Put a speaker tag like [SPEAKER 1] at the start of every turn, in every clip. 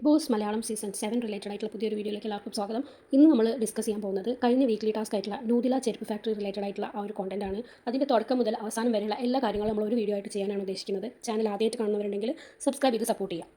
[SPEAKER 1] big Boss Malayalam season seven related ആയിട്ടുള്ള പുതിയൊരു വീഡിയോയിലേക്ക് എല്ലാവർക്കും സ്വാഗതം ഇന്ന് നമ്മൾ ഡിസ്കസ് ചെയ്യാൻ പോകുന്നത് കഴിഞ്ഞ വീക്ക്ലി ടാസ്ക് ആയിട്ടുള്ള നൂതില ചെരുപ്പ് ഫാക്ടറി റിലേറ്റഡ് ആയിട്ടുള്ള ആ ഒരു കോണ്ടന്റ് ആണ് അതിൻ്റെ തുടക്കം മുതൽ അവസാനം വരെയുള്ള എല്ലാ കാര്യങ്ങളും നമ്മൾ ഒരു വീഡിയോ ആയിട്ട് ചെയ്യാനാണ് ഉദ്ദേശിക്കുന്നത് ചാനൽ ആദ്യമായിട്ട് കാണുന്നവരുണ്ടെങ്കിൽ സബ്സ്ക്രൈബ് ചെയ്ത് സപ്പോർട്ട് ചെയ്യാം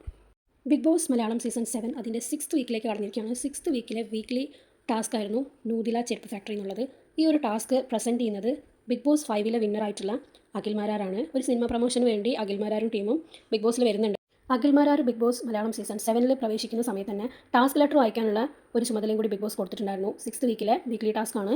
[SPEAKER 1] big Boss Malayalam season seven അതിൻ്റെ സിക്സ് വീക്കിലേക്ക് കടന്നിരിക്കുകയാണ് സിക്സ് വീക്കിലെ വീക്ക്ലി ടാസ്ക് ആയിരുന്നു നൂതില ചെരുപ്പ് ഫാക്ടറി എന്നുള്ളത് ഈ ഒരു ടാസ്ക് പ്രസൻറ്റ് ചെയ്യുന്നത് ബിഗ് ബോസ് ഫൈവിലെ വിന്നറായിട്ടുള്ള അഖിൽമാരാറാണ് ഒരു സിനിമ പ്രൊമോഷന് വേണ്ടി അഖിൽമാരാരും ടീമും ബിഗ് ബോസിൽ വരുന്നുണ്ട് Akhil Marar big Boss Malayalam season സെവനിൽ പ്രവേശിക്കുന്ന സമയത്ത് തന്നെ ടാസ്ക് ലെറ്റർ വായിക്കാനുള്ള ഒരു ചുമതലയും കൂടി ബിഗ് ബോസ് കൊടുത്തിട്ടുണ്ടായിരുന്നു സിക്സ് വീക്കിലെ വീക്ക്ലി ടാസ്ക് ആണ്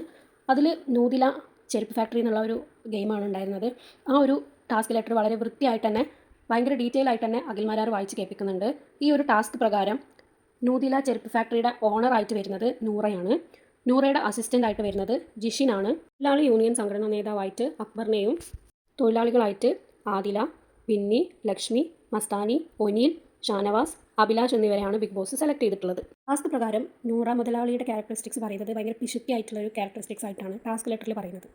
[SPEAKER 1] അതിൽ നൂതില ചെരുപ്പ് ഫാക്ടറി എന്നുള്ള ഒരു ഗെയിമാണ് ഉണ്ടായിരുന്നത് ആ ഒരു ടാസ്ക് ലെറ്റർ വളരെ വൃത്തിയായിട്ട് തന്നെ ഭയങ്കര ഡീറ്റെയിൽ ആയിട്ട് തന്നെ അഖിൽമാരാർ വായിച്ച് കേൾപ്പിക്കുന്നുണ്ട് ഈ ഒരു ടാസ്ക് പ്രകാരം നൂതില ചെരുപ്പ് ഫാക്ടറിയുടെ ഓണറായിട്ട് വരുന്നത് നൂറയാണ് നൂറയുടെ അസിസ്റ്റൻ്റ് ആയിട്ട് വരുന്നത് ജിഷിനാണ് തൊഴിലാളി യൂണിയൻ സംഘടനാ നേതാവായിട്ട് അക്ബറിനെയും തൊഴിലാളികളായിട്ട് ആദില പിന്നി ലക്ഷ്മി മസ്താനി ഒനീൽ ഷാനവാസ് അഭിലാഷ് എന്നിവരെയാണ് ബിഗ് ബോസ് സെലക്ട് ചെയ്തിട്ടുള്ളത് ടാസ്ക് പ്രകാരം നൂറ മുതലാളിയുടെ ക്യാരക്ടറിസ്റ്റിക്സ് പറയുന്നത് ഭയങ്കര പിശുക്കി ആയിട്ടുള്ള ഒരു ക്യാരക്ടറിസ്റ്റിക്സ് ആയിട്ടാണ് ടാസ്ക് ലെറ്ററിൽ പറയുന്നത്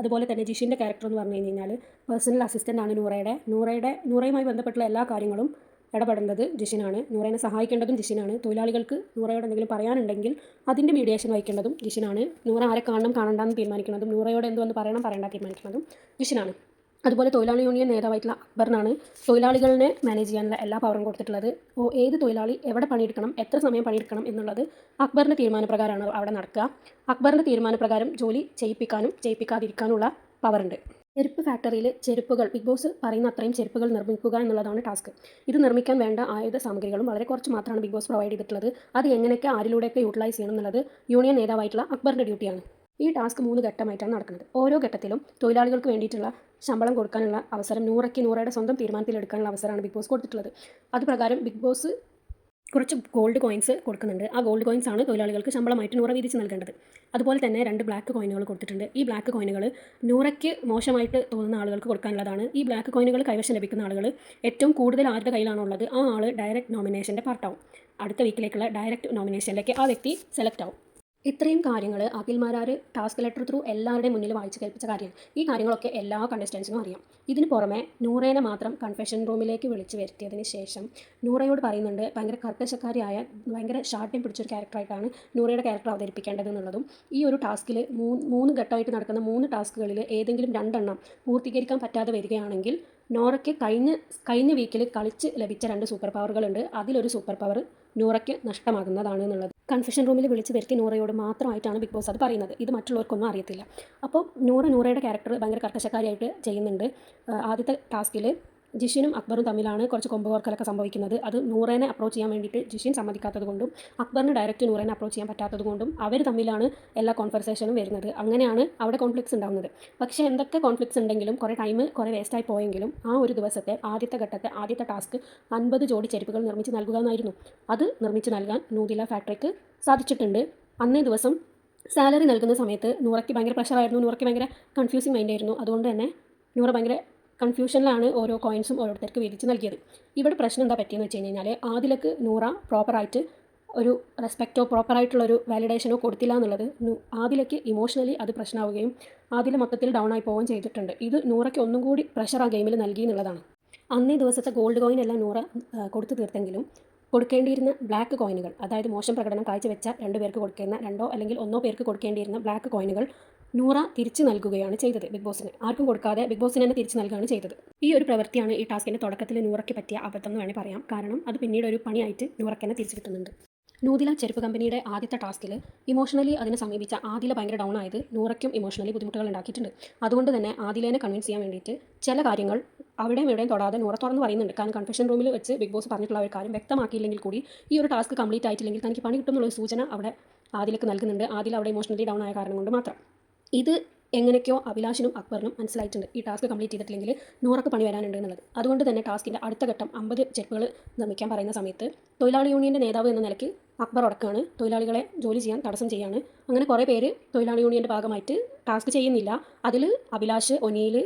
[SPEAKER 1] അതുപോലെ തന്നെ ജിഷിൻ്റെ ക്യാരക്ടർ എന്ന് പറഞ്ഞു കഴിഞ്ഞാൽ പേഴ്സണൽ അസിസ്റ്റൻ്റ് ആണ് നൂറയുടെ നൂറയുടെ നൂറയുമായി ബന്ധപ്പെട്ടുള്ള എല്ലാ കാര്യങ്ങളും ഇടപെടേണ്ടത് ജിഷിനാണ് നൂറേനെ സഹായിക്കേണ്ടതും ജിഷിനാണ് തൊഴിലാളികൾക്ക് നൂറയോട് എന്തെങ്കിലും പറയാനുണ്ടെങ്കിൽ അതിൻ്റെ മീഡിയേഷൻ വഹിക്കേണ്ടതും ജിഷിനാണ് നൂറ ആരെ കാണണം കാണണ്ടെന്ന് തീരുമാനിക്കുന്നതും നൂറയോട് എന്തുവെന്ന് പറയണം പറയണ്ട തീരുമാനിക്കുന്നതും ജിഷിനാണ് അതുപോലെ തൊഴിലാളി യൂണിയൻ നേതാവായിട്ടുള്ള അക്ബറിനാണ് തൊഴിലാളികളെ മാനേജ് ചെയ്യാനുള്ള എല്ലാ പവറും കൊടുത്തിട്ടുള്ളത് അപ്പോൾ ഏത് തൊഴിലാളി എവിടെ പണിയെടുക്കണം എത്ര സമയം പണിയെടുക്കണം എന്നുള്ളത് അക്ബറിൻ്റെ തീരുമാനപ്രകാരമാണ് അവിടെ നടക്കുക അക്ബറിൻ്റെ തീരുമാനപ്രകാരം ജോലി ചെയ്യിപ്പിക്കാനും ചെയ്യിപ്പിക്കാതിരിക്കാനുള്ള പവറുണ്ട് ചെരുപ്പ് ഫാക്ടറിയിൽ ചെരുപ്പുകൾ ബിഗ് ബോസ് പറയുന്ന അത്രയും ചെരുപ്പുകൾ നിർമ്മിക്കുക എന്നുള്ളതാണ് ടാസ്ക് ഇത് നിർമ്മിക്കാൻ വേണ്ട ആയുധ സാമഗ്രികളും വളരെ കുറച്ച് മാത്രമാണ് ബിഗ് ബോസ് പ്രൊവൈഡ് ചെയ്തിട്ടുള്ളത് അത് എങ്ങനെയൊക്കെ ആരിലൂടെയൊക്കെ യൂട്ടിലൈസ് ചെയ്യണം എന്നുള്ളത് യൂണിയൻ നേതാവായിട്ടുള്ള അക്ബറിൻ്റെ ഡ്യൂട്ടിയാണ് ഈ ടാസ്ക് മൂന്ന് ഘട്ടമായിട്ടാണ് നടക്കുന്നത് ഓരോ ഘട്ടത്തിലും തൊഴിലാളികൾക്ക് വേണ്ടിയിട്ടുള്ള ശമ്പളം കൊടുക്കാനുള്ള അവസരം നൂറയ്ക്ക് നൂറയുടെ സ്വന്തം തീരുമാനത്തിലെടുക്കാനുള്ള അവസരമാണ് ബിഗ് ബോസ് കൊടുത്തിട്ടുള്ളത് അതുപ്രകാരം ബിഗ് ബോസ് കുറച്ച് ഗോൾഡ് കോയിൻസ് കൊടുക്കുന്നുണ്ട് ആ ഗോൾഡ് കോയിൻസ് ആണ് തൊഴിലാളികൾക്ക് ശമ്പളമായിട്ട് നൂറ വീതിച്ച് നൽകേണ്ടത് അതുപോലെ തന്നെ രണ്ട് ബ്ലാക്ക് കോയിനുകൾ കൊടുത്തിട്ടുണ്ട് ഈ ബ്ലാക്ക് കോയിനുകൾ നൂറയ്ക്ക് മോശമായിട്ട് തോന്നുന്ന ആളുകൾക്ക് കൊടുക്കാനുള്ളതാണ് ഈ ബ്ലാക്ക് കോയിനുകൾ കൈവശം ലഭിക്കുന്ന ആളുകൾ ഏറ്റവും കൂടുതൽ ആരുടെ കയ്യിലാണുള്ളത് ഉള്ളത് ആ ആൾ ഡയറക്റ്റ് നോമിനേഷൻ്റെ പാർട്ടാവും അടുത്ത വീക്കിലേക്കുള്ള ഡയറക്റ്റ് നോമിനേഷനിലേക്ക് ആ വ്യക്തി സെലക്ട് ആവും ഇത്രയും കാര്യങ്ങൾ അഖിൽമാരാർ ടാസ്ക് ലെറ്റർ ത്രൂ എല്ലാവരുടെയും മുന്നിൽ വായിച്ച് കേൾപ്പിച്ച കാര്യമാണ് ഈ കാര്യങ്ങളൊക്കെ എല്ലാ കണ്ടസ്റ്റൻസിനും അറിയാം ഇതിന് പുറമെ നൂറേനെ മാത്രം കൺഫെഷൻ റൂമിലേക്ക് വിളിച്ച് വരുത്തിയതിന് ശേഷം നൂറയോട് പറയുന്നുണ്ട് ഭയങ്കര കർക്കശക്കാരിയായ ഭയങ്കര ഷാർട്ടിയും പിടിച്ചൊരു ക്യാരക്ടറായിട്ടാണ് നൂറയുടെ ക്യാരക്ടർ അവതരിപ്പിക്കേണ്ടത് എന്നുള്ളതും ഈ ഒരു ടാസ്കിൽ മൂന്ന് മൂന്ന് ഘട്ടമായിട്ട് നടക്കുന്ന മൂന്ന് ടാസ്കുകളിൽ ഏതെങ്കിലും രണ്ടെണ്ണം പൂർത്തീകരിക്കാൻ പറ്റാതെ വരികയാണെങ്കിൽ നോറയ്ക്ക് കഴിഞ്ഞ കഴിഞ്ഞ വീക്കിൽ കളിച്ച് ലഭിച്ച രണ്ട് സൂപ്പർ പവറുകളുണ്ട് അതിലൊരു സൂപ്പർ പവർ നൂറയ്ക്ക് നഷ്ടമാകുന്നതാണ് എന്നുള്ളത് കൺഫ്യൂഷൻ റൂമിൽ വിളിച്ചു വരുത്തി നൂറയോട് മാത്രമായിട്ടാണ് ബിഗ് ബോസ് അത് പറയുന്നത് ഇത് മറ്റുള്ളവർക്കൊന്നും അറിയത്തില്ല അപ്പോൾ നൂറ നൂറയുടെ ക്യാരക്ടർ ഭയങ്കര കർക്കശക്കാരിയായിട്ട് ചെയ്യുന്നുണ്ട് ആദ്യത്തെ ടാസ്കിൽ ജിഷിനും അക്ബറും തമ്മിലാണ് കുറച്ച് കൊമ്പ് കോർക്കലൊക്കെ സംഭവിക്കുന്നത് അത് നൂറേനെ അപ്രോച്ച് ചെയ്യാൻ വേണ്ടിയിട്ട് ജിഷിൻ സമ്മതിക്കാത്തത് കൊണ്ടും അക്ബറിന് ഡയറക്റ്റ് നൂറേനെ അപ്രോച്ച് ചെയ്യാൻ പറ്റാത്തത് കൊണ്ടും അവർ തമ്മിലാണ് എല്ലാ കോൺവെർസേഷനും വരുന്നത് അങ്ങനെയാണ് അവിടെ കോൺഫ്ലിക്ട്സ് ഉണ്ടാകുന്നത് പക്ഷേ എന്തൊക്കെ കോൺഫ്ലിക്ട്സ് ഉണ്ടെങ്കിലും കുറേ ടൈം കുറേ വേസ്റ്റായി പോയെങ്കിലും ആ ഒരു ദിവസത്തെ ആദ്യത്തെ ഘട്ടത്തെ ആദ്യത്തെ ടാസ്ക് അൻപത് ജോഡി ചെരുപ്പുകൾ നിർമ്മിച്ച് നൽകുക എന്നായിരുന്നു അത് നിർമ്മിച്ച് നൽകാൻ നൂതില ഫാക്ടറിക്ക് സാധിച്ചിട്ടുണ്ട് അന്നേ ദിവസം സാലറി നൽകുന്ന സമയത്ത് നൂറയ്ക്ക് ഭയങ്കര പ്രഷറായിരുന്നു നൂറയ്ക്ക് ഭയങ്കര കൺഫ്യൂസിങ് മൈൻഡായിരുന്നു അതുകൊണ്ട് തന്നെ നൂറ ഭയങ്കര കൺഫ്യൂഷനിലാണ് ഓരോ കോയിൻസും ഓരോരുത്തർക്ക് വീതിച്ച് നൽകിയത് ഇവിടെ പ്രശ്നം എന്താ പറ്റിയെന്ന് വെച്ച് കഴിഞ്ഞ് കഴിഞ്ഞാൽ ആദിലക്ക് നൂറ പ്രോപ്പറായിട്ട് ഒരു റെസ്പെക്റ്റോ പ്രോപ്പറായിട്ടുള്ളൊരു വാലിഡേഷനോ കൊടുത്തില്ല എന്നുള്ളത് ആദിലക്ക് ഇമോഷണലി അത് പ്രശ്നമാവുകയും ആദില മൊത്തത്തിൽ ഡൗൺ ആയി പോവുകയും ചെയ്തിട്ടുണ്ട് ഇത് നൂറയ്ക്ക് ഒന്നും കൂടി പ്രഷർ ആ ഗെയിമിൽ നൽകി എന്നുള്ളതാണ് അന്നേ ദിവസത്തെ ഗോൾഡ് കോയിൻ എല്ലാം നൂറ കൊടുത്തു തീർത്തെങ്കിലും കൊടുക്കേണ്ടിയിരുന്ന ബ്ലാക്ക് കോയിനുകൾ അതായത് മോശം പ്രകടനം കാഴ്ചവെച്ച രണ്ട് പേർക്ക് കൊടുക്കുന്ന രണ്ടോ അല്ലെങ്കിൽ ഒന്നോ പേർക്ക് കൊടുക്കേണ്ടിയിരുന്ന ബ്ലാക്ക് കോയിനുകൾ നൂറ തിരിച്ചു നൽകുകയാണ് ചെയ്തത് ബിഗ് ബോസിന് ആർക്കും കൊടുക്കാതെ ബിഗ് ബോസിന് തന്നെ തിരിച്ചു നൽകുകയാണ് ചെയ്തത് ഈ ഒരു പ്രവൃത്തിയാണ് ഈ ടാസ്കിന്റെ തുടക്കത്തിൽ നൂറയ്ക്ക് പറ്റിയ അബദ്ധം എന്ന് വേണമെങ്കിൽ പറയാം കാരണം അത് പിന്നീട് ഒരു പണിയായിട്ട് നൂറയ്ക്ക് തന്നെ തിരിച്ചു കിട്ടുന്നുണ്ട് നൂതില ചെരുപ്പ് കമ്പനിയുടെ ആദ്യത്തെ ടാസ്കിൽ ഇമോഷണലി അതിനെ സമീപിച്ച ആദില ഭയങ്കര ഡൗൺ ആയത് നൂറയ്ക്കും ഇമോഷണലി ബുദ്ധിമുട്ടുകൾ ഉണ്ടാക്കിയിട്ടുണ്ട് അതുകൊണ്ട് തന്നെ ആദിലേനെ കൺവിൻസ് ചെയ്യാൻ വേണ്ടിയിട്ട് ചില കാര്യങ്ങൾ അവിടെയും എവിടെയും തൊടാതെ നൂറ തുറന്ന് പറയുന്നുണ്ട് കാരണം കൺഫെഷൻ റൂമിൽ വെച്ച് ബിഗ് ബോസ് പറഞ്ഞിട്ടുള്ള ഒരു കാര്യം വ്യക്തമാക്കിയില്ലെങ്കിൽ കൂടി ഈ ഒരു ടാസ്ക് കംപ്ലീറ്റ് ആയിട്ടില്ലെങ്കിൽ തനിക്ക് പണി കിട്ടുമെന്നുള്ള സൂചന അവിടെ ആദിലക്ക് നൽകുന്നുണ്ട് ആദിൽ അവിടെ ഇമോഷണലി ഡൗൺ ആയ കാരണം കൊണ്ട് മാത്രം ഇത് എങ്ങനെയൊക്കെയോ അഭിലാഷിനും അക്ബറിനും മനസ്സിലായിട്ടുണ്ട് ഈ ടാസ്ക് കംപ്ലീറ്റ് ചെയ്തിട്ടില്ലെങ്കിൽ നൂറൊക്കെ പണി വരാനുണ്ട് എന്നുള്ളത് അതുകൊണ്ട് തന്നെ ടാസ്കിൻ്റെ അടുത്ത ഘട്ടം അമ്പത് ചെപ്പുകൾ നിർമ്മിക്കാൻ പറയുന്ന സമയത്ത് തൊഴിലാളി യൂണിയൻ്റെ നേതാവ് എന്ന നിലയ്ക്ക് അക്ബർ അടക്കമാണ് തൊഴിലാളികളെ ജോലി ചെയ്യാൻ തടസ്സം ചെയ്യാണ് അങ്ങനെ കുറേ പേര് തൊഴിലാളി യൂണിയൻ്റെ ഭാഗമായിട്ട് ടാസ്ക് ചെയ്യുന്നില്ല അതിൽ അഭിലാഷ് ഒനീൽ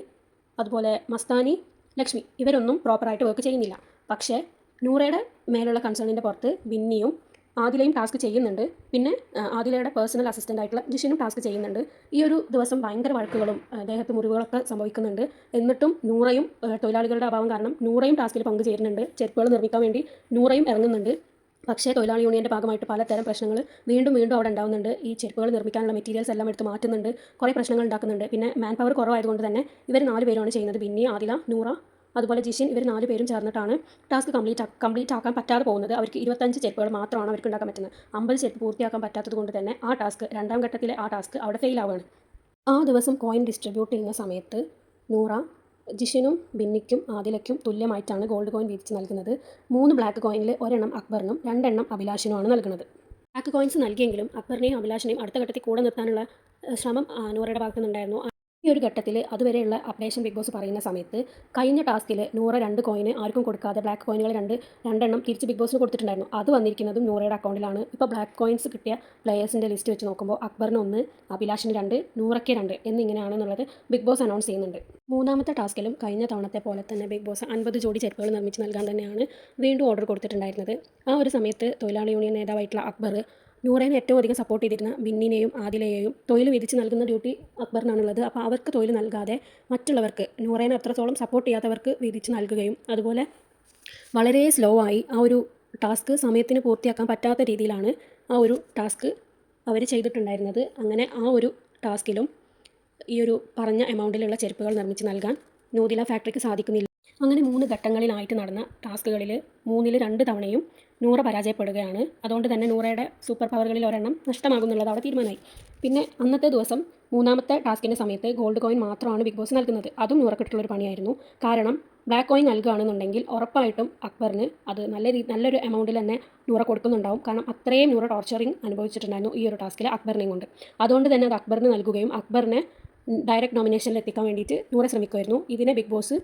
[SPEAKER 1] അതുപോലെ മസ്താനി ലക്ഷ്മി ഇവരൊന്നും പ്രോപ്പറായിട്ട് വർക്ക് ചെയ്യുന്നില്ല പക്ഷേ നൂറയുടെ മേലുള്ള കൺസേണിൻ്റെ പുറത്ത് ബിന്നിയും ആദിലയും ടാസ്ക് ചെയ്യുന്നുണ്ട് പിന്നെ ആദിലയുടെ പേഴ്സണൽ അസിസ്റ്റൻ്റ് ആയിട്ടുള്ള ജിഷിനും ടാസ്ക് ചെയ്യുന്നുണ്ട് ഈ ഒരു ദിവസം ഭയങ്കര വഴക്കുകളും ദേഹത്ത് മുറിവുകളൊക്കെ സംഭവിക്കുന്നുണ്ട് എന്നിട്ടും നൂറയും തൊഴിലാളികളുടെ അഭാവം കാരണം നൂറയും ടാസ്കിൽ പങ്കുചേരുന്നുണ്ട് ചെരുപ്പുകൾ നിർമ്മിക്കാൻ വേണ്ടി നൂറയും ഇറങ്ങുന്നുണ്ട് പക്ഷേ തൊഴിലാളി യൂണിയൻ്റെ ഭാഗമായിട്ട് പലതരം പ്രശ്നങ്ങൾ വീണ്ടും വീണ്ടും അവിടെ ഉണ്ടാവുന്നുണ്ട് ഈ ചെരുപ്പുകൾ നിർമ്മിക്കാനുള്ള മെറ്റീരിയൽസ് എല്ലാം എടുത്ത് മാറ്റുന്നുണ്ട് കുറേ പ്രശ്നങ്ങൾ ഉണ്ടാക്കുന്നുണ്ട് പിന്നെ മാൻ പവർ കുറവായതുകൊണ്ട് തന്നെ ഇവർ നാല് പേരാണ് ചെയ്യുന്നത് ബിന്നി ആദില നൂറ അതുപോലെ ജിഷിൻ ഇവർ നാല് പേരും ചേർന്നിട്ടാണ് ടാസ്ക് കംപ്ലീറ്റ് കംപ്ലീറ്റ് ആക്കാൻ പറ്റാതെ പോകുന്നത് അവർക്ക് ഇരുപത്തഞ്ച് ചെരുപ്പുകൾ മാത്രമാണ് അവർക്ക് ഉണ്ടാക്കാൻ പറ്റുന്നത് അമ്പത് ചെരുപ്പ് പൂർത്തിയാക്കാൻ പറ്റാത്തത് കൊണ്ട് തന്നെ ആ ടാസ്ക് രണ്ടാം ഘട്ടത്തിലെ ആ ടാസ്ക് അവിടെ ഫെയിൽ ആവുകയാണ് ആ ദിവസം കോയിൻ ഡിസ്ട്രിബ്യൂട്ട് ചെയ്യുന്ന സമയത്ത് നൂറ ജിഷിനും ബിന്നിക്കും ആദിലയ്ക്കും തുല്യമായിട്ടാണ് ഗോൾഡ് കോയിൻ വീതിച്ച് നൽകുന്നത് മൂന്ന് ബ്ലാക്ക് കോയിനിൽ ഒരെണ്ണം അക്ബറിനും രണ്ടെണ്ണം അഭിലാഷിനുമാണ് നൽകുന്നത് ബ്ലാക്ക് കോയിൻസ് നൽകിയെങ്കിലും അക്ബറിനെയും അഭിലാഷിനെയും അടുത്ത ഘട്ടത്തിൽ കൂടെ നിർത്താനുള്ള ശ്രമം നൂറയുടെ ഭാഗത്തുനിന്നുണ്ടായിരുന്നു ഈ ഒരു ഘട്ടത്തിൽ അതുവരെയുള്ള അപ്ഡേഷൻ ബിഗ് ബോസ് പറയുന്ന സമയത്ത് കഴിഞ്ഞ ടാസ്കിൽ നൂറ രണ്ട് കോയിന് ആർക്കും കൊടുക്കാതെ ബ്ലാക്ക് കോയിനുകൾ രണ്ട് രണ്ടെണ്ണം തിരിച്ച് ബിഗ് ബോസിന് കൊടുത്തിട്ടുണ്ടായിരുന്നു അത് വന്നിരിക്കുന്നതും നൂറയുടെ അക്കൗണ്ടിലാണ് ഇപ്പോൾ ബ്ലാക്ക് കോയിൻസ് കിട്ടിയ പ്ലേയേഴ്സിൻ്റെ ലിസ്റ്റ് വെച്ച് നോക്കുമ്പോൾ അക്ബറിന് ഒന്ന് അഭിലാഷിന് രണ്ട് നൂറയ്ക്ക് രണ്ട് എന്നിങ്ങനെയാണെന്നുള്ളത് ബിഗ് ബോസ് അനൗൺസ് ചെയ്യുന്നുണ്ട് മൂന്നാമത്തെ ടാസ്കിലും കഴിഞ്ഞ തവണത്തെ പോലെ തന്നെ ബിഗ് ബോസ് അൻപത് ജോഡി ചെരുപ്പുകൾ നിർമ്മിച്ച് നൽകാൻ തന്നെയാണ് വീണ്ടും ഓർഡർ കൊടുത്തിട്ടുണ്ടായിരുന്നത് ആ ഒരു സമയത്ത് തൊഴിലാളി യൂണിയൻ നേതാവായിട്ടുള്ള അക്ബർ നൂറേനെ ഏറ്റവും അധികം സപ്പോർട്ട് ചെയ്തിരുന്ന ബിന്നിനെയും ആദിലയെയും തൊഴിൽ വിധിച്ച് നൽകുന്ന ഡ്യൂട്ടി അക്ബറിനാണുള്ളത് അപ്പോൾ അവർക്ക് തൊഴിൽ നൽകാതെ മറ്റുള്ളവർക്ക് നൂറേനെ അത്രത്തോളം സപ്പോർട്ട് ചെയ്യാത്തവർക്ക് വിധിച്ച് നൽകുകയും അതുപോലെ വളരെ സ്ലോ ആയി ആ ഒരു ടാസ്ക് സമയത്തിന് പൂർത്തിയാക്കാൻ പറ്റാത്ത രീതിയിലാണ് ആ ഒരു ടാസ്ക് അവർ ചെയ്തിട്ടുണ്ടായിരുന്നത് അങ്ങനെ ആ ഒരു ടാസ്കിലും ഈ ഒരു പറഞ്ഞ എമൗണ്ടിലുള്ള ചെരുപ്പുകൾ നിർമ്മിച്ച് നൽകാൻ നൂതില ഫാക്ടറിക്ക് സാധിക്കുന്നില്ല അങ്ങനെ മൂന്ന് ഘട്ടങ്ങളിലായിട്ട് നടന്ന ടാസ്കുകളിൽ മൂന്നിൽ രണ്ട് തവണയും നൂറ പരാജയപ്പെടുകയാണ് അതുകൊണ്ട് തന്നെ നൂറയുടെ സൂപ്പർ പവറുകളിൽ ഒരെണ്ണം നഷ്ടമാകുന്നുള്ളത് അവിടെ തീരുമാനമായി പിന്നെ അന്നത്തെ ദിവസം മൂന്നാമത്തെ ടാസ്കിൻ്റെ സമയത്ത് ഗോൾഡ് കോയിൻ മാത്രമാണ് ബിഗ് ബോസ് നൽകുന്നത് അതും നൂറക്കിട്ടുള്ളൊരു പണിയായിരുന്നു കാരണം ബ്ലാക്ക് കോയിൻ നൽകുകയാണെന്നുണ്ടെങ്കിൽ ഉറപ്പായിട്ടും അക്ബറിന് അത് നല്ല രീതി നല്ലൊരു എമൗണ്ടിൽ തന്നെ നൂറ കൊടുക്കുന്നുണ്ടാവും കാരണം അത്രയും നൂറ ടോർച്ചറിങ് അനുഭവിച്ചിട്ടുണ്ടായിരുന്നു ഈ ഒരു ടാസ്കിൽ അക്ബറിനെയും കൊണ്ട് അതുകൊണ്ട് തന്നെ അത് അക്ബറിന് നൽകുകയും അക്ബറിനെ ഡയറക്റ്റ് നോമിനേഷനിൽ എത്തിക്കാൻ വേണ്ടിയിട്ട് നൂറ ശ്രമിക്കുമായിരുന്നു ഇതിനെ ബിഗ് ബോസ്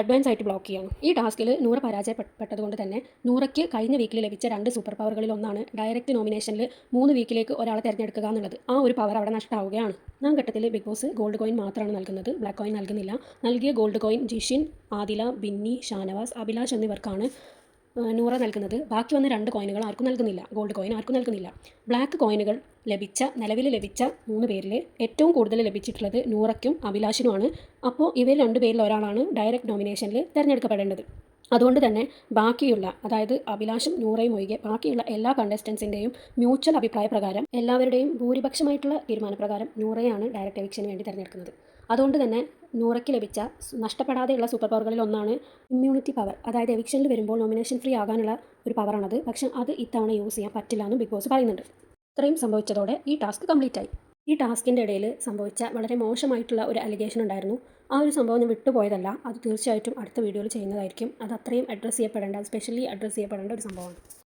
[SPEAKER 1] അഡ്വാൻസ് ആയിട്ട് ബ്ലോക്ക് ചെയ്യണം ഈ ടാസ്കിൽ നൂറ് പരാജയപ്പെട്ടതുകൊണ്ട് തന്നെ നൂറയ്ക്ക് കഴിഞ്ഞ വീക്കിൽ ലഭിച്ച രണ്ട് സൂപ്പർ പവറുകളിൽ ഒന്നാണ് ഡയറക്റ്റ് നോമിനേഷനിൽ മൂന്ന് വീക്കിലേക്ക് ഒരാളെ തിരഞ്ഞെടുക്കുക എന്നുള്ളത് ആ ഒരു പവർ അവിടെ നഷ്ടമാവുകയാണ് നാം ഘട്ടത്തിൽ ബിഗ് ബോസ് ഗോൾഡ് കോയിൻ മാത്രമാണ് നൽകുന്നത് ബ്ലാക്ക് കോയിൻ നൽകുന്നില്ല നൽകിയ ഗോൾഡ് കോയിൻ ജിഷിൻ ആദില ബിന്നി ഷാനവാസ് അഭിലാഷ് എന്നിവർക്കാണ് നൂറ നൽകുന്നത് ബാക്കി വന്ന രണ്ട് കോയിനുകൾ ആർക്കും നൽകുന്നില്ല ഗോൾഡ് കോയിൻ ആർക്കും നൽകുന്നില്ല ബ്ലാക്ക് കോയിനുകൾ ലഭിച്ച നിലവിൽ ലഭിച്ച മൂന്ന് പേരിൽ ഏറ്റവും കൂടുതൽ ലഭിച്ചിട്ടുള്ളത് നൂറയ്ക്കും അഭിലാഷിനുമാണ് അപ്പോൾ ഇവർ രണ്ട് പേരിൽ ഒരാളാണ് ഡയറക്റ്റ് നോമിനേഷനിൽ തിരഞ്ഞെടുക്കപ്പെടേണ്ടത് അതുകൊണ്ട് തന്നെ ബാക്കിയുള്ള അതായത് അഭിലാഷും നൂറയും ഒഴികെ ബാക്കിയുള്ള എല്ലാ കണ്ടസ്റ്റൻസിൻ്റെയും മ്യൂച്വൽ അഭിപ്രായ പ്രകാരം എല്ലാവരുടെയും ഭൂരിപക്ഷമായിട്ടുള്ള തീരുമാനപ്രകാരം നൂറയാണ് ഡയറക്റ്റ് എവിക്ഷന് വേണ്ടി തിരഞ്ഞെടുക്കുന്നത് അതുകൊണ്ട് തന്നെ നൂറയ്ക്ക് ലഭിച്ച നഷ്ടപ്പെടാതെയുള്ള സൂപ്പർ പവറുകളിൽ ഒന്നാണ് ഇമ്മ്യൂണിറ്റി പവർ അതായത് എവിക്ഷനിൽ വരുമ്പോൾ നോമിനേഷൻ ഫ്രീ ആകാനുള്ള ഒരു പവറാണത് പക്ഷേ അത് ഇത്തവണ യൂസ് ചെയ്യാൻ പറ്റില്ല എന്നും ബിഗ് ബോസ് പറയുന്നുണ്ട് ഇത്രയും സംഭവിച്ചതോടെ ഈ ടാസ്ക് കംപ്ലീറ്റ് ആയി ഈ ടാസ്കിൻ്റെ ഇടയിൽ സംഭവിച്ച വളരെ മോശമായിട്ടുള്ള ഒരു അലിഗേഷൻ ഉണ്ടായിരുന്നു ആ ഒരു സംഭവം ഞാൻ വിട്ടുപോയതല്ല അത് തീർച്ചയായിട്ടും അടുത്ത വീഡിയോയിൽ ചെയ്യുന്നതായിരിക്കും അത് അത്രയും അഡ്രസ്സ് ചെയ്യപ്പെടേണ്ട സ്പെഷ്യലി അഡ്രസ്സ് ചെയ്യപ്പെടേണ്ട ഒരു സംഭവമാണ്